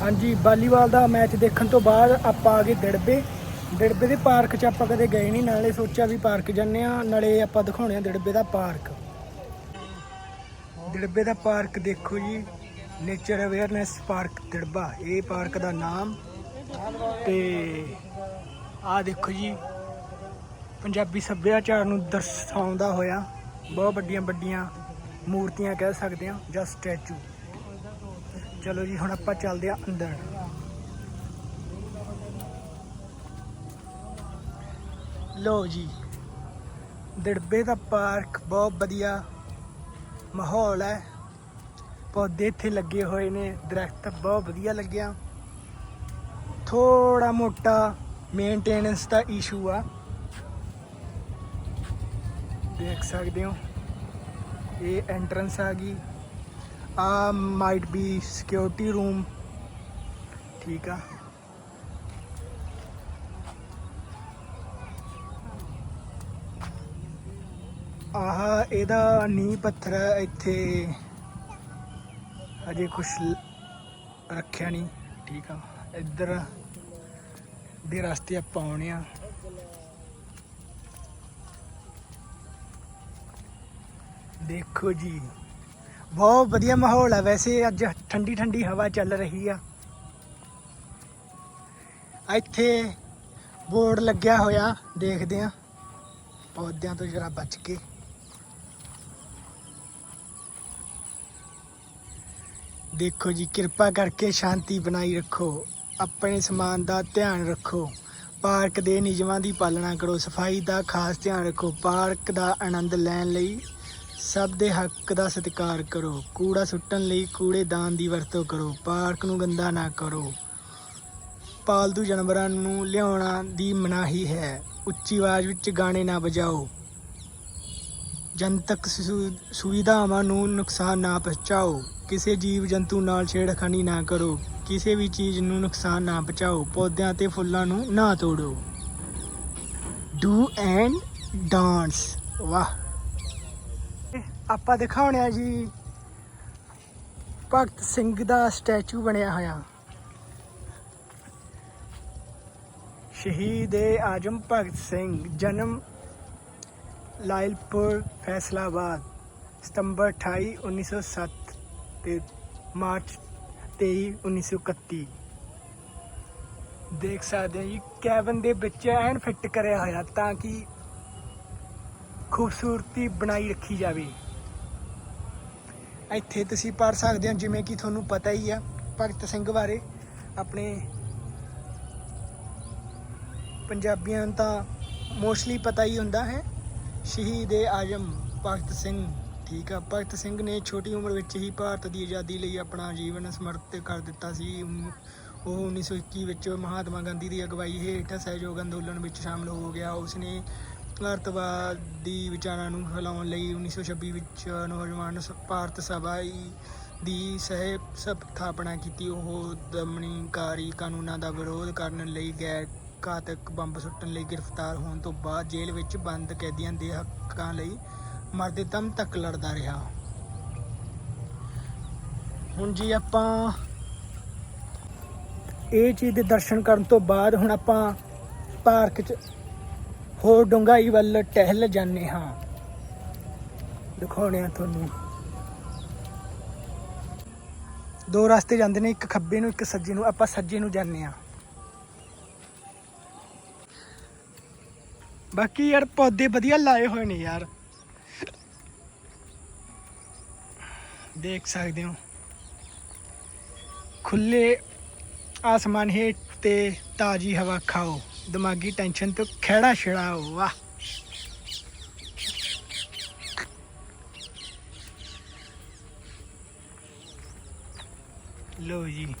ਹਾਂਜੀ, ਵਾਲੀਬਾਲ ਦਾ ਮੈਚ ਦੇਖਣ ਤੋਂ ਬਾਅਦ ਆਪਾਂ ਆ ਗਏ ਦਿੜਬੇ। ਦਿੜਬੇ ਦੇ ਪਾਰਕ 'ਚ ਆਪਾਂ ਕਦੇ ਗਏ ਨਹੀਂ, ਨਾਲੇ ਸੋਚਿਆ ਵੀ ਪਾਰਕ ਜਾਂਦੇ ਆ ਨਾਲੇ ਆਪਾਂ ਦਿਖਾਉਣੇ ਆ ਦਿੜਬੇ ਦਾ ਪਾਰਕ। ਦਿੜਬੇ ਦਾ ਪਾਰਕ ਦੇਖੋ ਜੀ ਨੇਚਰ ਅਵੇਅਰਨੈਸ ਪਾਰਕ ਦਿੜਬਾ, ਇਹ ਪਾਰਕ ਦਾ ਨਾਮ। ਤੇ ਆਹ ਦੇਖੋ ਜੀ, ਪੰਜਾਬੀ ਸੱਭਿਆਚਾਰ ਨੂੰ ਦਰਸਾਉਂਦਾ ਹੋਇਆ ਬਹੁਤ ਵੱਡੀਆਂ ਵੱਡੀਆਂ ਮੂਰਤੀਆਂ ਕਹਿ ਸਕਦੇ ਹਾਂ ਜਾਂ ਸਟੈਚੂ। ਚਲੋ ਜੀ, ਹੁਣ ਆਪਾਂ ਚੱਲਦੇ ਆ ਅੰਦਰ। ਲੋ ਜੀ, ਦਿੜਬੇ ਦਾ ਪਾਰਕ ਬਹੁਤ ਵਧੀਆ ਮਾਹੌਲ ਹੈ। ਪੌਦੇ ਇੱਥੇ ਲੱਗੇ ਹੋਏ ਨੇ, ਦਰਖਤ ਬਹੁਤ ਵਧੀਆ ਲੱਗਿਆ। ਥੋੜਾ ਮੋਟਾ ਮੇਨਟੇਨੈਂਸ ਦਾ ਇਸ਼ੂ ਆ। ਦੇਖ ਸਕਦੇ ਹੋ, ਇਹ ਐਂਟਰੈਂਸ ਆ ਗਈ। ਆ ਮਾਈਟ ਬੀ ਸਿਕਿਉਰਿਟੀ ਰੂਮ ਠੀਕ ਆ। ਆਹ ਇਹਦਾ ਨੀਂਹ ਪੱਥਰ ਹੈ, ਇੱਥੇ। ਹਜੇ ਕੁਝ ਰੱਖਿਆ ਨਹੀਂ। ਠੀਕ ਆ। ਇੱਧਰ ਦੇ ਰਸਤੇ ਆਪਾਂ ਆਉਣੇ ਆ। ਦੇਖੋ ਜੀ। ਬਹੁਤ ਵਧੀਆ ਮਾਹੌਲ ਆ ਵੈਸੇ ਅੱਜ ਠੰਡੀ ਠੰਡੀ ਹਵਾ ਚੱਲ ਰਹੀ ਆ। ਇੱਥੇ ਬੋਰਡ ਲੱਗਿਆ ਹੋਇਆ, ਦੇਖਦੇ ਆ ਪੌਦਿਆਂ ਤੋਂ ਜਰਾ ਬਚ ਕੇ। ਦੇਖੋ ਜੀ, ਕਿਰਪਾ ਕਰਕੇ ਸ਼ਾਂਤੀ ਬਣਾਈ ਰੱਖੋ। ਆਪਣੇ ਸਮਾਨ ਦਾ ਧਿਆਨ ਰੱਖੋ। ਪਾਰਕ ਦੇ ਨਿਯਮਾਂ ਦੀ ਪਾਲਣਾ ਕਰੋ। ਸਫ਼ਾਈ ਦਾ ਖਾਸ ਧਿਆਨ ਰੱਖੋ। ਪਾਰਕ ਦਾ ਆਨੰਦ ਲੈਣ ਲਈ ਸਭ ਦੇ ਹੱਕ ਦਾ ਸਤਿਕਾਰ ਕਰੋ। ਕੂੜਾ ਸੁੱਟਣ ਲਈ ਕੂੜੇਦਾਨ ਦੀ ਵਰਤੋਂ ਕਰੋ। ਪਾਰਕ ਨੂੰ ਗੰਦਾ ਨਾ ਕਰੋ। ਪਾਲਤੂ ਜਾਨਵਰਾਂ ਨੂੰ ਲਿਆਉਣਾ ਦੀ ਮਨਾਹੀ ਹੈ। ਉੱਚੀ ਆਵਾਜ਼ ਵਿੱਚ ਗਾਣੇ ਨਾ ਵਜਾਓ। ਜਨਤਕ ਸੁਵਿਧਾਵਾਂ ਨੂੰ ਨੁਕਸਾਨ ਨਾ ਪਹੁੰਚਾਓ। ਕਿਸੇ ਜੀਵ ਜੰਤੂ ਨਾਲ ਛੇੜਖਾਨੀ ਨਾ ਕਰੋ। ਕਿਸੇ ਵੀ ਚੀਜ਼ ਨੂੰ ਨੁਕਸਾਨ ਨਾ ਪਹੁੰਚਾਓ। ਪੌਦਿਆਂ ਤੇ ਫੁੱਲਾਂ ਨੂੰ ਨਾ ਤੋੜੋ। Do and dance. ਵਾਹ! ਆਪਾਂ ਦਿਖਾਉਣੇ ਦਿਖਾਉਣਿਆ ਜੀ। ਭਗਤ ਸਿੰਘ ਦਾ ਸਟੈਚੂ ਬਣਿਆ ਹੋਇਆ। ਸ਼ਹੀਦ ਏ ਆਜਮ ਭਗਤ ਸਿੰਘ, ਜਨਮ ਲਾਇਲਪੁਰ, ਫੈਸਲਾਬਾਦ, ਸਤੰਬਰ 28 1907 ਤੇ ਮਾਰਚ 23 1931 ਦੇਖ ਸਕਦੇ ਹੋ ਜੀ, ਕੈਬਨ ਦੇ ਵਿੱਚ ਐਨ ਫਿੱਟ ਕਰਿਆ ਹੋਇਆ ਤਾਂ ਕਿ ਖੂਬਸੂਰਤੀ ਬਣਾਈ ਰੱਖੀ ਜਾਵੇ। ਇੱਥੇ ਤੁਸੀਂ ਪੜ ਸਕਦੇ ਹੋ, ਜਿਵੇਂ ਕਿ ਤੁਹਾਨੂੰ ਪਤਾ ਹੀ ਆ, ਭਗਤ ਸਿੰਘ ਬਾਰੇ ਆਪਣੇ ਪੰਜਾਬੀਆਂ ਨੂੰ ਤਾਂ ਮੋਸਟਲੀ ਪਤਾ ਹੀ ਹੁੰਦਾ ਹੈ, ਸ਼ਹੀਦ ਏ ਆਜਮ ਭਗਤ ਸਿੰਘ, ਠੀਕ ਆ। ਭਗਤ ਸਿੰਘ ਨੇ ਛੋਟੀ ਉਮਰ ਵਿੱਚ ਹੀ ਭਾਰਤ ਦੀ ਆਜ਼ਾਦੀ ਲਈ ਆਪਣਾ ਜੀਵਨ ਸਮਰਪਿਤ ਕਰ ਦਿੱਤਾ ਸੀ। ਉਨ- ਉਹ 1921 ਵਿੱਚ ਮਹਾਤਮਾ ਗਾਂਧੀ ਦੀ ਅਗਵਾਈ ਹੇਠ ਸਹਿਯੋਗ ਅੰਦੋਲਨ ਵਿੱਚ ਸ਼ਾਮਲ ਹੋ ਗਿਆ। ਉਸਨੇ ਭਾਰਤਵਾਦੀ ਵਿਚਾਰਾਂ ਨੂੰ ਫੈਲਾਉਣ ਲਈ 1926 ਵਿੱਚ ਨੌਜਵਾਨ ਸ- ਭਾਰਤ ਸਭਾ ਦੀ ਸਹਿ ਸਥਾਪਨਾ ਕੀਤੀ। ਉਹ ਦਮਨਕਾਰੀ ਕਾਨੂੰਨਾਂ ਦਾ ਵਿਰੋਧ ਕਰਨ ਲਈ ਗੈਰ ਘਾਤਕ ਬੰਬ ਸੁੱਟਣ ਲਈ ਗ੍ਰਿਫਤਾਰ ਹੋਣ ਤੋਂ ਬਾਅਦ ਜੇਲ੍ਹ ਵਿੱਚ ਬੰਦ ਕੈਦੀਆਂ ਦੇ ਹੱਕਾਂ ਲਈ ਮਰਦੇ ਦਮ ਤੱਕ ਲੜਦਾ ਰਿਹਾ। ਹੁਣ ਜੀ ਆਪਾਂ ਇਹ ਚੀਜ਼ ਦੇ ਦਰਸ਼ਨ ਕਰਨ ਤੋਂ ਬਾਅਦ ਹੁਣ ਆਪਾਂ ਪਾਰਕ 'ਚ ਹੋਰ ਡੂੰਘਾਈ ਵੱਲ ਟਹਿਲ ਜਾਂਦੇ ਹਾਂ। ਦਿਖਾਉਣੇ ਆ ਤੁਹਾਨੂੰ। ਦੋ ਰਸਤੇ ਜਾਂਦੇ ਨੇ, ਇੱਕ ਖੱਬੇ ਨੂੰ, ਇੱਕ ਸੱਜੇ ਨੂੰ। ਆਪਾਂ ਸੱਜੇ ਨੂੰ ਜਾਂਦੇ ਆ ਬਾਕੀ ਯਾਰ ਪੌਦੇ ਵਧੀਆ ਲਾਏ ਹੋਏ ਨੇ ਯਾਰ। ਦੇਖ ਸਕਦੇ ਹੋ। ਖੁੱਲੇ ਆਸਮਾਨ ਹੇਠ ਤੇ ਤਾਜੀ ਹਵਾ ਖਾਓ। ਦਿਮਾਗੀ ਟੈਨਸ਼ਨ ਤੋਂ ਖਹਿੜਾ ਛਿੜਾ, ਵਾਹ। ਲੋ ਜੀ।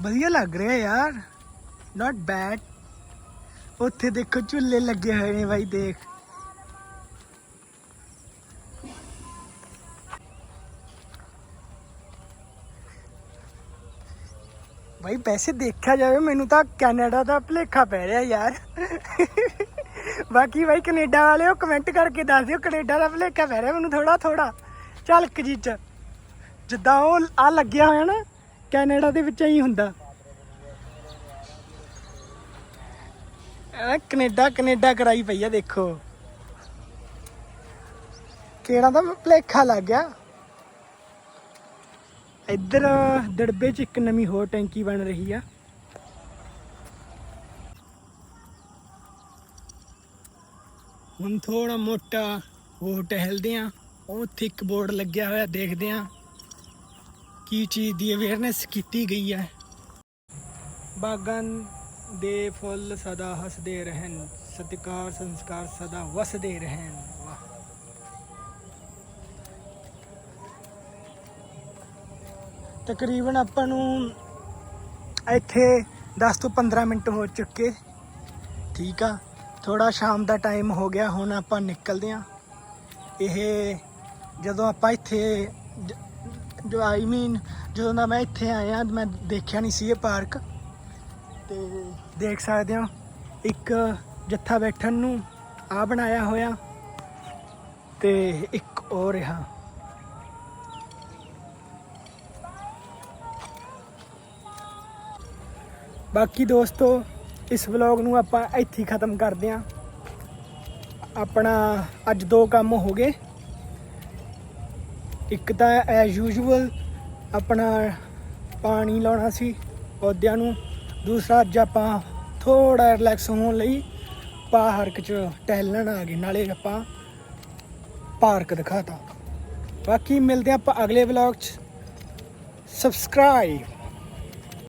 ਵਧੀਆ ਲੱਗ ਰਿਹਾ ਯਾਰ। ਨਾਟ ਬੈਡ ਉੱਥੇ ਦੇਖੋ ਝੁੱਲੇ ਲੱਗੇ ਹੋਏ ਨੇ ਬਾਈ, ਦੇਖ। ਬਾਈ ਪੈਸੇ ਦੇਖਿਆ ਜਾਵੇ, ਮੈਨੂੰ ਤਾਂ ਕੈਨੇਡਾ ਦਾ ਭਲੇਖਾ ਪੈ ਰਿਹਾ ਯਾਰ। ਬਾਕੀ ਬਾਈ, ਕੈਨੇਡਾ ਵਾਲਿਓ ਕਮੈਂਟ ਕਰਕੇ ਦੱਸ ਦਿਓ, ਕੈਨੇਡਾ ਦਾ ਭਲੇਖਾ ਪੈ ਰਿਹਾ ਮੈਨੂੰ ਥੋੜਾ ਥੋੜਾ ਝਲਕ ਜੀ ਚ ਜਿੱਦਾਂ ਉਹ ਆ ਲੱਗਿਆ ਹੋਇਆ ਨਾ, ਕੈਨੇਡਾ ਦੇ ਵਿੱਚ ਹੀ ਹੁੰਦਾ। ਇਹ ਕੈਨੇਡਾ ਕੈਨੇਡਾ ਕਰਾਈ ਪਈ ਆ, ਦੇਖੋ। ਕਿਹੜਾ ਦਾ ਭਲੇਖਾ ਲੱਗ ਗਿਆ। ਇੱਧਰ ਦੜਬੇ 'ਚ ਇੱਕ ਨਵੀਂ ਹੋਰ ਟੈਂਕੀ ਬਣ ਰਹੀ ਆ। ਹੁਣ ਥੋੜਾ ਮੋਟਾ ਉਹ ਟਹਿਲਦੇ ਆ। ਉਹ ਉੱਥੇ ਇੱਕ ਬੋਰਡ ਲੱਗਿਆ ਹੋਇਆ, ਦੇਖਦੇ ਆ ਕੀ ਚੀਜ਼ ਦੀ ਅਵੇਅਰਨੈਸ ਕੀਤੀ ਗਈ ਹੈ ਬਾਗਾਂ ਦੇ ਫੁੱਲ ਸਦਾ ਹੱਸਦੇ ਰਹਿਣ, ਸਤਿਕਾਰ, ਸੰਸਕਾਰ ਸਦਾ ਵਸਦੇ ਰਹਿਣ ਵਾਹ ਤਕਰੀਬਨ ਆਪਾਂ ਨੂੰ ਇੱਥੇ 10 ਤੋਂ 15 ਮਿੰਟ ਹੋ ਚੁੱਕੇ। ਠੀਕ ਆ? ਥੋੜਾ ਸ਼ਾਮ ਦਾ ਟਾਈਮ ਹੋ ਗਿਆ, ਹੁਣ ਆਪਾਂ ਨਿਕਲਦੇ ਆ। ਇਹ ਜਦੋਂ ਆਪਾਂ ਇੱਥੇ ਜੋ ਆਈ ਮੀਨ ਜਦੋਂ ਦਾ ਮੈਂ ਇੱਥੇ ਆਇਆ, ਮੈਂ ਦੇਖਿਆ ਨਹੀਂ ਸੀ ਇਹ ਪਾਰਕ। ਤੇ ਦੇਖ ਸਕਦੇ ਹੋ ਇੱਕ ਜੱਥਾ ਬੈਠਣ ਨੂੰ ਆ ਬਣਾਇਆ ਹੋਇਆ। ਤੇ ਇੱਕ ਹੋਰ ਰਿਹਾ। ਬਾਕੀ ਦੋਸਤੋ, ਇਸ ਵਲੌਗ ਨੂੰ ਆਪਾਂ ਇੱਥੇ ਖਤਮ ਕਰਦੇ ਹਾਂ। ਆਪਣਾ ਅੱਜ ਦੋ ਕੰਮ ਹੋ ਗਏ। ਇੱਕ ਤਾਂ ਐਜ਼ ਯੂਜੂਅਲ ਆਪਣਾ ਪਾਣੀ ਲਾਉਣਾ ਸੀ ਪੌਦਿਆਂ ਨੂੰ। ਦੂਸਰਾ ਅੱਜ ਆਪਾਂ ਥੋੜਾ ਰਿਲੈਕਸ ਹੋਣ ਲਈ ਪਾਰਕ 'ਚ ਟਹਿਲਣ ਆ ਗਏ, ਨਾਲੇ ਆਪਾਂ ਪਾਰਕ ਦਿਖਾਤਾ। ਬਾਕੀ ਮਿਲਦੇ ਆਪਾਂ ਅਗਲੇ ਵਲੌਗ 'ਚ। ਸਬਸਕ੍ਰਾਈਬ